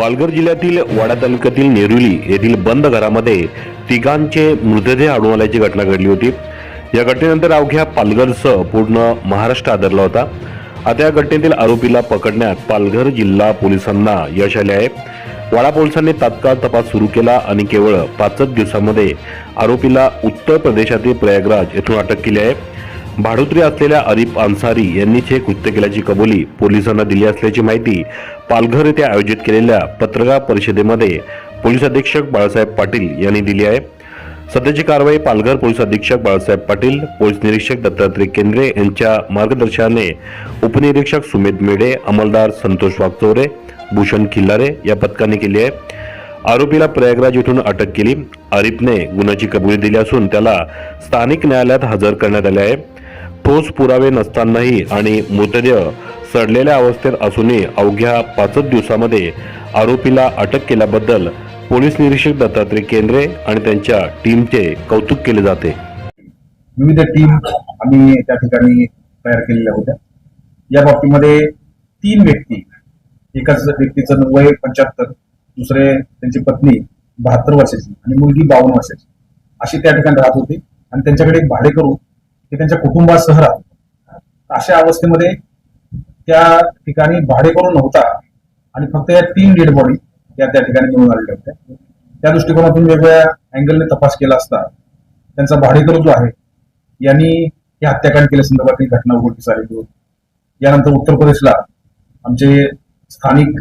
पालघर जिल्ह्यातील वाडा तालुक्यातील नेरुली येथील बंद घरामध्ये तिघांचे मृतदेह आढळून आल्याची घटना घडली होती. या घटनेनंतर अवघ्या पालघरसह पूर्ण महाराष्ट्र आदरला होता. आता या घटनेतील आरोपीला पकडण्यात पालघर जिल्हा पोलिसांना यश आले आहे. वाडा पोलिसांनी तात्काळ तपास सुरू केला आणि केवळ पाचच दिवसामध्ये आरोपीला उत्तर प्रदेशातील प्रयागराज येथून अटक केली आहे. भाडोत्री असलेल्या अरिफ अन्सारी यांनीच हे कृत्य केल्याची कबुली पोलिसांना दिली असल्याची माहिती पालघर येथे आयोजित केलेल्या पत्रकार परिषदेमध्ये पोलीस अधीक्षक बाळासाहेब पाटील यांनी दिली आहे. सध्याची कारवाई पालघर पोलीस अधीक्षक बाळासाहेब पाटील पोलीस निरीक्षक दत्तात्रय केंद्रे यांच्या मार्गदर्शनाने उपनिरीक्षक सुमित मेढे अंमलदार संतोष वागचोरे भूषण खिल्लारे या पथकाने केली आहे. आरोपीला प्रयागराज येथून अटक केली. आरिफने गुन्ह्याची कबुली दिली असून त्याला स्थानिक न्यायालयात हजर करण्यात आले आहे. ठोस पुरावे नसतानाही आणि मृतदेह सडलेल्या अवस्थेत असूनही अवघ्या पाचच दिवसामध्ये आरोपीला अटक केल्याबद्दल पोलीस निरीक्षक दत्तात्रय केंद्रे आणि त्यांच्या टीमचे कौतुक केले जाते. विविध टीम आम्ही त्या ठिकाणी तयार केलेल्या होत्या. या बाबतीमध्ये तीन व्यक्ती एकाच व्यक्तीचं वय पंच्याहत्तर दुसरे त्यांची पत्नी बहात्तर वर्षाची आणि मुलगी बावन्न वर्षाची अशी त्या ठिकाणी राहत होती. आणि त्यांच्याकडे एक भाडेकरू ते त्यांच्या कुटुंबासह राहत अशा अवस्थेमध्ये त्या ठिकाणी भाडेकरून नव्हता आणि फक्त या तीन डेड बॉडी या त्या ठिकाणी मिळून आलेल्या होत्या. त्या दृष्टिकोनातून वेगवेगळ्या अँगलने तपास केला असता त्यांचा भाडेकरू जो आहे यांनी हे हत्याकांड केल्यासंदर्भात एक घटना उघडकीस आलेली होती. यानंतर उत्तर प्रदेशला आमचे स्थानिक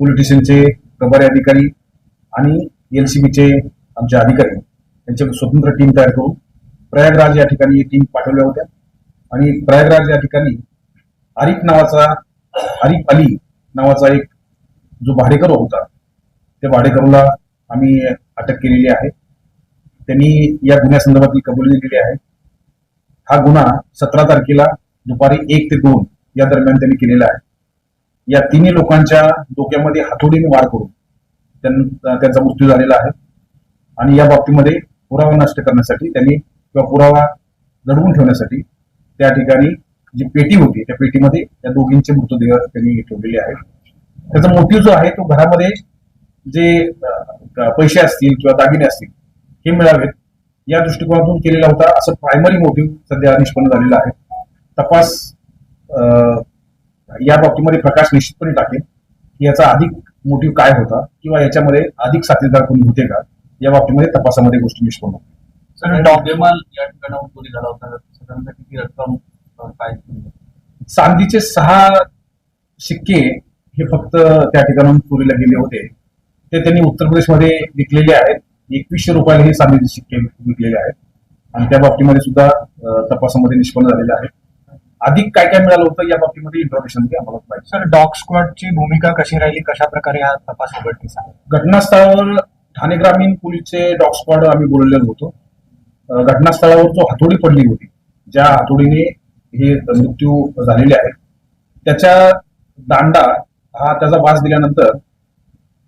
पोलीस स्टेशनचे प्रभारी अधिकारी आणि एलसीबीचे आमचे अधिकारी यांचे स्वतंत्र टीम तयार करून प्रयागराज या ठिकाणी टीम पाठवल्या होत्या. आणि प्रयागराज या ठिकाणी आरिफ नावाचा आरिफ अली नावाचा एक जो भाडेकरू होता त्या भाडेकरूला आम्ही अटक केलेली आहे. त्यांनी या गुन्ह्यासंदर्भातली कबुली दिलेली आहे. हा गुन्हा सतरा तारखेला दुपारी एक ते दोन या दरम्यान त्यांनी केलेला आहे. या तिन्ही लोकांच्या डोक्यामध्ये हातोडीने वार करून त्यां- त्यांचा मृत्यू झालेला आहे. आणि या बाबतीमध्ये पुरावा नष्ट करण्यासाठी त्यांनी किंवा पुरावा लढवून ठेवण्यासाठी त्या ठिकाणी जी पेटी होती त्या पेटीमध्ये त्या दोघींचे मृतदेह त्यांनी ठेवलेले आहेत. त्याचा मोटिव्ह जो आहे तो घरामध्ये जे पैसे असतील किंवा दागिने असतील हे मिळावेत. या दृष्टिकोनातून केलेला होता. असं प्रायमरी मोटिव्ह सध्या निष्पन्न झालेला आहे. तपास या बाबतीमध्ये प्रकाश निश्चितपणे टाकेल की याचा अधिक मोटिव्ह काय होता किंवा याच्यामध्ये अधिक साथीदार कोणी होते का या बाबतीमध्ये तपासामध्ये गोष्टी निष्पन्न होतील. डॉक्युमेंट या ठिकाणाहून चोरी झाला होता साधारणतः किती रक्कम काय चांदीचे सहा शिक्के हे फक्त त्या ठिकाणाहून चोरीला गेले होते. ते त्यांनी उत्तर प्रदेशमध्ये विकलेले आहेत. एकवीसशे रुपयाला हे चांदीचे शिक्के विकलेले आहेत. आणि त्या बाबतीमध्ये सुद्धा तपासामध्ये निष्पन्न झालेलं आहे. अधिक काय काय मिळालं होतं या बाबतीमध्ये इन्फॉर्मेशन आम्हाला पाहिजे. सर डॉग स्क्वॉडची भूमिका कशी राहिली? कशा प्रकारे हा तपास उघडकीस घटनास्थळावर ठाणे ग्रामीण पोलीसचे डॉग स्क्वॉड आम्ही बोललेलो होतो. घटनास्थळावर जो हातोडी पडली होती ज्या हातोडीने हे मृत्यू झालेले आहेत त्याच्या दांडा हा त्याचा वास दिल्यानंतर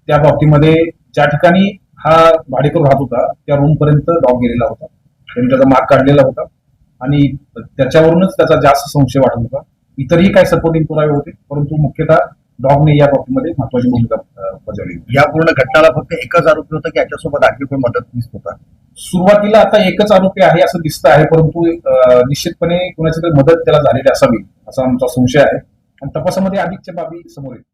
त्या बाबतीमध्ये ज्या ठिकाणी हा भाडेकरू राहत होता त्या रूम पर्यंत डॉग गेलेला होता. त्यांनी त्याचा माग काढलेला होता आणि त्याच्यावरूनच त्याचा जास्त संशय वाटत होता. इतरही काही सपोर्टिंग पुरावे होते परंतु मुख्यतः डॉगने या बाबतीमध्ये महत्वाची भूमिका बजावली. या पूर्ण घटनाला फक्त एकच आरोपी होता की याच्यासोबत आणखी कोण मदत दिसत होता? सुरुवातीला आता एकच आरोपी आहे असं दिसत आहे परंतु निश्चितपणे कुणाची तरी मदत त्याला झालेली असावी असा आमचा संशय आहे. आणि तपासामध्ये अधिकच्या बाबी समोर येतील